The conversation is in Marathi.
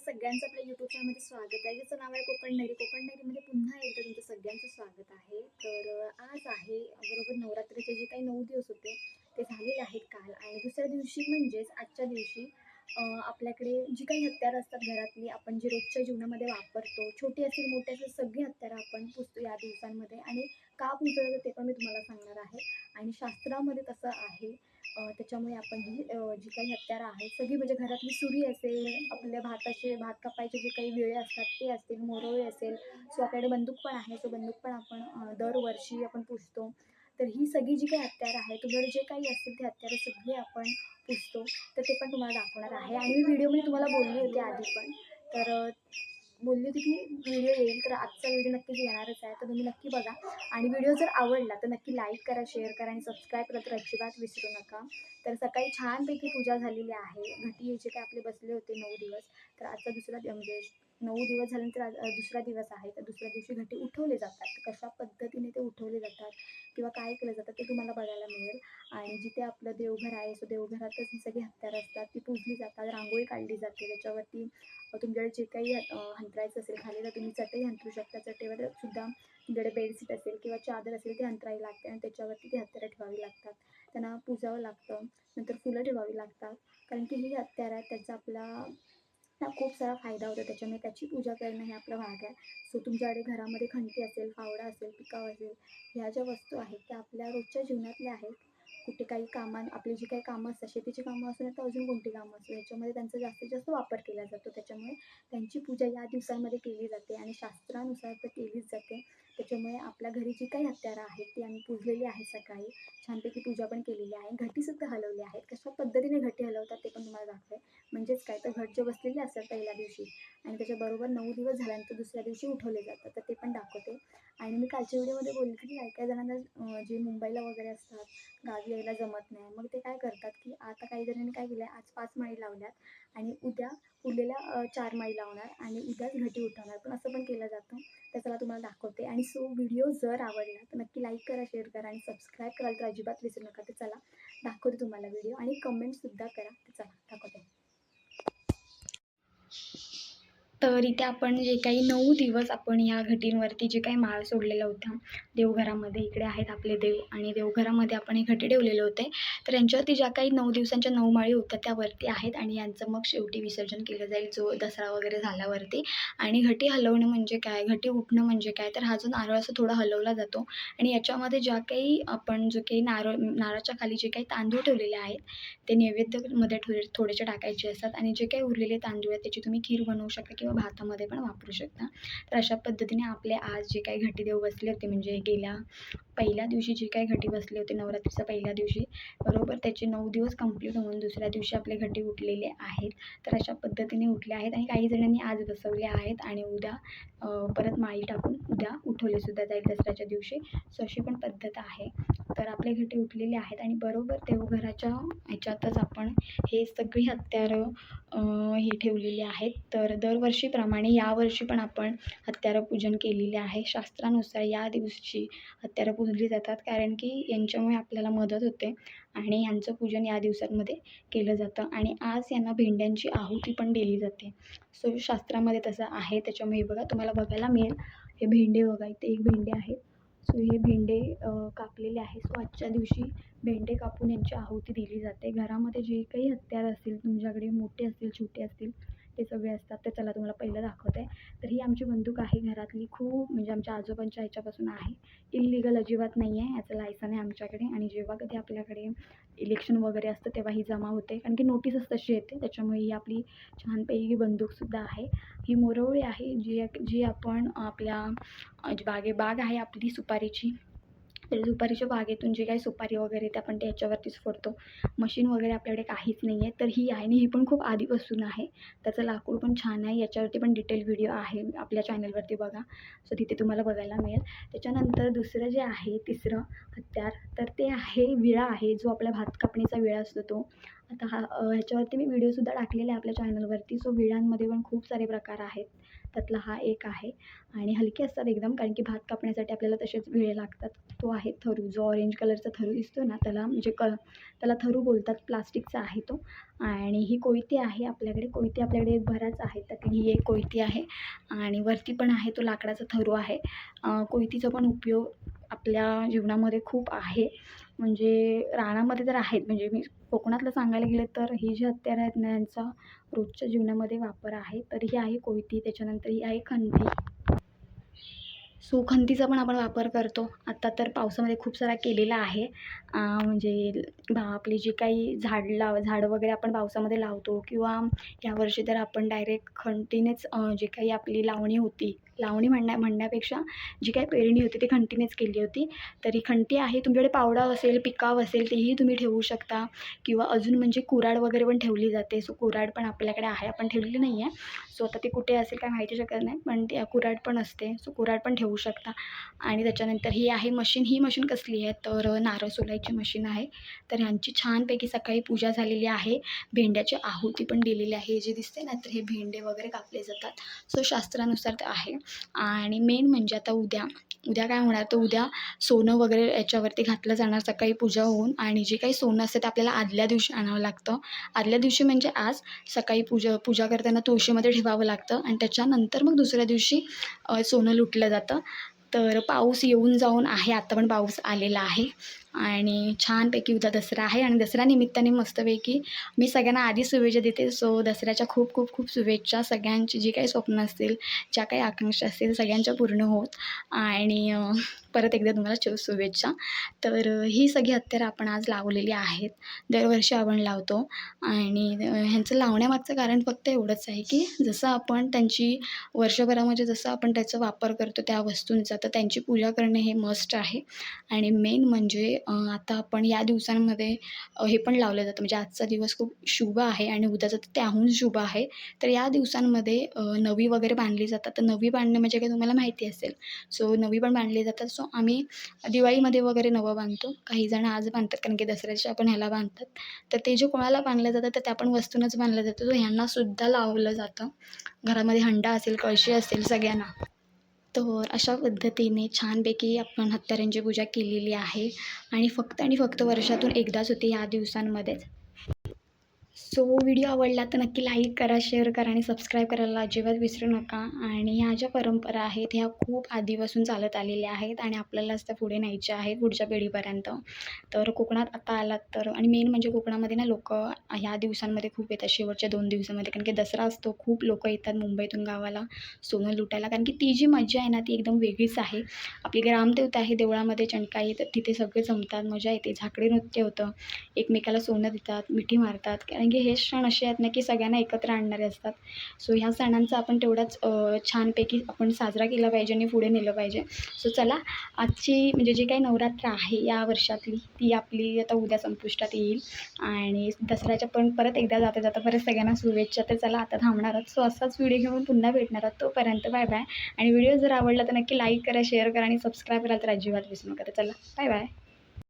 सगळ्यांचं आपल्या युट्यूब चॅनलमध्ये स्वागत आहे. ज्याचं नाव आहे कोकण डायरी कोकण डायरीमध्ये पुन्हा एकदा तुमचं सगळ्यांचं स्वागत आहे. तर आज आहे बरोबर नवरात्रीचे जे काही नऊ दिवस होते ते झालेले आहेत काल. आणि दुसऱ्या दिवशी म्हणजेच आजच्या दिवशी आपल्याकडे जी काही हत्यारं असतात घरातली आपण जे रोजच्या जीवनामध्ये वापरतो छोटी असेल मोठी असेल सगळी हत्यारं आपण पुसतो या दिवसांमध्ये. आणि का पुसतो ते पण मी तुम्हाला सांगणार आहे. आणि शास्त्रामध्ये तसं आहे. त्याच्यामुळे आपण ही जी काही हत्यारं आहेत सगळी म्हणजे घरातली सुरी असेल आपल्या भाताचे भात कापायचे जे काही वेळे असतात ते असतील मोरोळे असेल सो आपल्याकडे बंदूक पण आहे. सो बंदूक पण आपण दरवर्षी आपण पुसतो. तर ही सगळी जी काही हत्यारं आहे तुमच्याकडे जे काही असतील ते हत्यारं सगळी आपण पुसतो. तर ते पण तुम्हाला दाखवणार आहे. आणि मी व्हिडिओमध्ये तुम्हाला बोलली होती आधी पण. तर बोलली होती की व्हिडिओ येईल तर आजचा व्हिडिओ नक्कीच येणारच आहे. तर तुम्ही नक्की बघा. आणि व्हिडिओ जर आवडला तर नक्की लाईक करा शेअर करा आणि सबस्क्राईब करा तर अजिबात विसरू नका. तर सकाळी छानपैकी पूजा झालेली आहे. घटी जे काय आपले बसले होते नऊ दिवस तर आजचा दुसरा म्हणजे नऊ दिवस झाल्यानंतर आज दुसरा दिवस आहे. तर दुसऱ्या दिवशी घटी उठवले जातात. कशा पद्धतीने ते उठवले जातात किंवा काय केलं जातं ते तुम्हाला बघायला मिळेल. आणि जिथे आपलं देवघर आहे सो देवघरातच ही सगळी हत्यारं असतात. ती पूजली जातात रांगोळी काढली जाते. त्याच्यावरती तुमच्याकडे जे काही हंतरायचं असेल खाली तर तुम्ही चटई हंतरू शकता. चटईवर सुद्धा तुमच्याकडे बेडशीट असेल किंवा चादर असेल ती हंतरावी लागते आणि त्याच्यावरती ती हत्यारं ठेवावी लागतात. त्यांना पुजावं लागतं. नंतर फुलं ठेवावी लागतात. कारण की ही हत्यारं आहेत त्याचा आपला खूप सारा फायदा होतो. त्याच्यामुळे त्याची पूजा करणं हे आपलं भाग आहे. सो तुमच्याकडे घरामध्ये खंटी असेल फावडा असेल पिकाव असेल ह्या ज्या वस्तू आहेत त्या आपल्या रोजच्या जीवनातल्या आहेत. कुठे काही कामां आपली जी काही कामं असतात शेतीची कामं असू तर अजून कोणती कामं असू याच्यामध्ये त्यांचा जास्तीत जास्त वापर केला जातो. त्याच्यामुळे त्यांची पूजा या दिवसांमध्ये केली जाते आणि शास्त्रानुसार तर केलीच जाते. त्याच्यामुळे आपल्या घरी जी काही हत्यारं आहेत ती आम्ही पूजलेली आहेत सकाळी. छानपैकी पूजा पण केलेली आहे. घटीसुद्धा हलवली आहेत. कशा पद्धतीने घटी हलवतात ते पण तुम्हाला दाखवे म्हणजेच काय? तर घट जे बसलेले असतात पहिल्या दिवशी आणि त्याच्याबरोबर नऊ दिवस झाल्यानंतर दुसऱ्या दिवशी उठवले जातात. तर ते पण दाखवते. आणि मी कालच्या व्हिडिओमध्ये बोलले की काही काही जणांना जे मुंबईला वगैरे असतात गावी यायला जमत नाही. मग ते काय करतात की आता काही जणांनी काय केलं आहे आज पाच माळी लावल्यात आणि उद्या उरलेल्या चार माळी लावणार आणि उद्याच घटी उठवणार. पण असं पण केलं जातं. तर चला तुम्हाला दाखवते. आणि सो व्हिडिओ जर आवडला तर नक्की लाईक करा शेअर करा आणि सबस्क्राईब कराल तर अजिबात विसरू नका. तर चला दाखवते तुम्हाला व्हिडिओ आणि कमेंटसुद्धा करा. तर चला दाखवते. तर इथे आपण जे काही नऊ दिवस आपण या घटींवरती जे काही माळ सोडलेल्या होत्या देवघरामध्ये इकडे आहेत आपले देव आणि देवघरामध्ये आपण हे घटे ठेवलेले होते तर यांच्यावरती ज्या काही नऊ दिवसांच्या नऊ माळी होत्या त्यावरती आहेत आणि यांचं मग शेवटी विसर्जन केलं जाईल जो दसरा वगैरे झाल्यावरती. आणि घटी हलवणं म्हणजे काय? घटी उठणं म्हणजे काय? तर हा जो नारळ असं थोडा हलवला जातो आणि याच्यामध्ये ज्या काही आपण जो काही नारळ नारळाच्या खाली जे काही तांदूळ ठेवलेले आहेत ते नैवेद्यमध्ये ठेवले थोडेसे टाकायचे असतात आणि जे काही उरलेले तांदूळ आहेत त्याची तुम्ही खीर बनवू शकता किंवा भातामध्ये पण वापरू शकता. तर अशा पद्धतीने आपले आज जे काही घटी देव बसले होते म्हणजे गेल्या पहिल्या दिवशी जे काही घटी बसले होते नवरात्रीच्या पहिल्या दिवशी बरोबर त्याचे नऊ दिवस कंप्लीट होऊन दुसऱ्या दिवशी आपले घटी उठलेले आहेत. तर अशा पद्धतीने उठले आहेत आणि काही जणांनी आज बसवले आहेत आणि उद्या परत माळी टाकून उद्या उठवले सुद्धा जाईल दसऱ्याच्या दिवशी. सो अशी पण पद्धत आहे. तर आपले घटी उठलेले आहेत आणि बरोबर देवघराच्या ह्याच्यातच आपण हे सगळी हत्यारं हे ठेवलेली आहेत. तर दरवर्षी दरवर्षीप्रमाणे यावर्षी पण आपण हत्यारं पूजन केलेले आहे. शास्त्रानुसार या दिवशी हत्यारं पूजली जातात कारण की यांच्यामुळे आपल्याला मदत होते आणि यांचं पूजन या दिवसांमध्ये केलं जातं आणि आज यांना भेंड्यांची आहुती पण दिली जाते. सो शास्त्रामध्ये तसं आहे. त्याच्यामुळे बघा तुम्हाला बघायला मिळेल. हे भेंडे बघा इथे एक भेंडे आहेत सो हे भेंडे कापलेले आहे. सो आजच्या दिवशी भेंडे कापून यांची आहुती दिली जाते. घरामध्ये जे काही हत्यार असतील तुमच्याकडे मोठे असतील छोटे असतील ते सगळे असतात ते चला तुम्हाला पहिलं दाखवते. तर ही आमची बंदूक आहे घरातली खूप म्हणजे आमच्या आजोबांच्या ह्याच्यापासून आहे. इल्लीगल अजिबात नाही आहे याचं लायसन आहे आमच्याकडे. आणि जेव्हा कधी आपल्याकडे इलेक्शन वगैरे असतं तेव्हा ही जमा होते. कारण की नोटीसच तशी येते त्याच्यामुळे ही आपली छानपैकी बंदूकसुद्धा आहे. ही मोरवळी आहे जी जी आपण आपल्या बागे बाग आहे आपली सुपारीची सुपारीच्या बागेतून जे काही सुपारी वगैरे त्या आपण त्याच्यावरतीच फोडतो. मशीन वगैरे आपल्याकडे काहीच नाही आहे तर ही आहे आणि ही पण खूप आधीपासून आहे. त्याचं लाकूड पण छान आहे. याच्यावरती पण डिटेल व्हिडिओ आहे. आपल्या चॅनलवरती बघा. सो तिथे तुम्हाला बघायला मिळेल. त्याच्यानंतर दुसरं जे आहे तिसरं हत्यार तर ते आहे विळा आहे. जो आपला भात कापणीचा विळा असतो तो. आता हा ह्याच्यावरती मी व्हिडिओसुद्धा टाकलेले आहे आपल्या चॅनलवरती सो विळ्यांमध्ये पण खूप सारे प्रकार आहेत. त्यातला हा एक आहे. आणि हलके असतात एकदम कारण की भात कापण्यासाठी आपल्याला तसेच विळे लागतात. तो आहे थरू. जो ऑरेंज कलरचा थरू दिसतो ना त्याला म्हणजे क त्याला थरू बोलतात प्लास्टिकचा आहे तो. आणि ही कोयती आहे आपल्याकडे. कोयती आपल्याकडे बऱ्याच आहेत त्यातली ही एक कोयती आहे. आणि वरती पण आहे तो लाकडाचा थरू आहे. कोयतीचा पण उपयोग आपल्या जीवनामध्ये खूप आहे. म्हणजे रानामध्ये तर आहेत. म्हणजे मी कोकणातलं सांगायला गेलं तर ही जी हत्यारं आहेत ना यांचा रोजच्या जीवनामध्ये वापर आहे तर ही आहे कोयती त्याच्यानंतर ही आहे खंती सो खंतीचा पण आपण वापर करतो. आत्ता तर पावसामध्ये खूप सारा केलेला आहे. म्हणजे बा आपली जी काही झाड लाव झाडं वगैरे आपण पावसामध्ये लावतो किंवा यावर्षी तर आपण डायरेक्ट खंटीनेच जे काही आपली लावणी होती लावणी म्हणण्या म्हणण्यापेक्षा जी काही पेरणी होती ती खंटीनेच केली होती. तरी खंटी आहे तुमच्याकडे पावडा असेल पिकाव असेल तेही तुम्ही ठेवू शकता. किंवा अजून म्हणजे कुऱ्हाड वगैरे पण ठेवली जाते. सो कुऱ्हाड पण आपल्याकडे आहे आपण ठेवलेली नाही आहे सो आता ती कुठे असेल काय माहिती शकत नाही पण ती कुऱ्हाड पण असते. सो कुऱ्हाड पण ठेवू शकता. आणि त्याच्यानंतर ही आहे मशीन. ही मशीन कसली आहे? तर नारळ सोलायची मशीन आहे. तर ह्यांची छानपैकी सकाळी पूजा झालेली आहे. भेंड्याची आहुती पण दिलेली आहे. जे दिसते ना तर हे भेंडे वगैरे कापले जातात. सो शास्त्रानुसार ते आहे. आणि मेन म्हणजे आता उद्या. उद्या काय होणार? तर उद्या सोनं वगैरे याच्यावरती घातलं जाणार सकाळी पूजा होऊन. आणि जे काही सोनं असतं ते आपल्याला आदल्या दिवशी आणावं लागतं. आदल्या दिवशी म्हणजे आज सकाळी पूजा पूजा करताना तुळशीमध्ये ठेवावं लागतं आणि त्याच्यानंतर मग दुसऱ्या दिवशी सोनं लुटलं जातं. तर पाऊस येऊन जाऊन आहे आता पण पाऊस आलेला आहे. आणि छानपैकी उद्या दसरा आहे आणि दसऱ्यानिमित्ताने मस्तपैकी मी सगळ्यांना आधी शुभेच्छा देते. सो दसऱ्याच्या खूप खूप खूप शुभेच्छा सगळ्यांची. जी काही स्वप्न असतील ज्या काही आकांक्षा असतील सगळ्यांच्या पूर्ण होत. आणि परत एकदा तुम्हाला शु शुभेच्छा. तर ही सगळी हत्यारं आपण आज लावलेली आहेत. दरवर्षी आपण लावतो. आणि ह्यांचं लावण्यामागचं कारण फक्त एवढंच आहे की जसं आपण त्यांची वर्षभरामध्ये जसं आपण त्याचा वापर करतो त्या वस्तूंचा तर त्यांची पूजा करणे हे मस्ट आहे. आणि मेन म्हणजे आता आपण या दिवसांमध्ये हे पण लावलं जातं. म्हणजे आजचा दिवस खूप शुभ आहे आणि उद्याचा तर त्याहून शुभ आहे. तर या दिवसांमध्ये नवी वगैरे बांधली जातात. तर नवी बांधणं म्हणजे काय तुम्हाला माहिती असेल? सो नवी पण बांधली जातात. सो आम्ही दिवाळीमध्ये वगैरे नवं बांधतो. काही जण आज बांधतात कारण की दसऱ्याच्या आपण ह्याला बांधतात. तर ते जे कोणाला बांधलं जातं तर त्या पण वस्तूनच बांधलं जातं. सो ह्यांनासुद्धा लावलं जातं. घरामध्ये हंडा असेल कळशी असेल सगळ्यांना. तर अशा पद्धतीने छानपैकी आपण हत्यारांची पूजा केलेली आहे. आणि फक्त आणि फक्त वर्षातून एकदाच होते ह्या दिवसांमध्येच सो व्हिडिओ आवडला तर नक्की लाईक करा शेअर करा आणि सबस्क्राईब करायला अजिबात विसरू नका. आणि ह्या ज्या परंपरा आहेत ह्या खूप आधीपासून चालत आलेल्या आहेत आणि आपल्यालाच त्या पुढे न्यायच्या आहेत पुढच्या पिढीपर्यंत. तर कोकणात आता आलात तर आणि मेन म्हणजे कोकणामध्ये ना लोक ह्या दिवसांमध्ये खूप येतात शेवटच्या दोन दिवसामध्ये. कारण की दसरा असतो खूप लोक येतात मुंबईतून गावाला सोनं लुटायला. कारण की ती जी मजा आहे ना ती एकदम वेगळीच आहे. आपली ग्रामदेवता आहे देवळामध्ये चणकाई तर तिथे सगळे जमतात मजा येते झाकडी नृत्य होतं. एकमेकाला सोनं देतात मिठी मारतात. कारण की हे सण असे आहेत ना की सगळ्यांना एकत्र आणणारे असतात. सो ह्या सणांचा आपण तेवढाच छानपैकी आपण साजरा केला पाहिजे आणि पुढे नेलं पाहिजे. सो चला आजची म्हणजे जी काही नवरात्र आहे या वर्षातली ती आपली आता उद्या संपुष्टात येईल. आणि दसऱ्याच्या पण परत एकदा जाता जाता परत सगळ्यांना शुभेच्छा. तर चला आता थांबणार आहोत सो असाच व्हिडिओ घेऊन पुन्हा भेटणार आहोत. तोपर्यंत बाय बाय आणि व्हिडिओ जर आवडला तर नक्की लाईक करा शेअर करा आणि सबस्क्राईब करा तर अजिबात विसरू नका. तर चला बाय बाय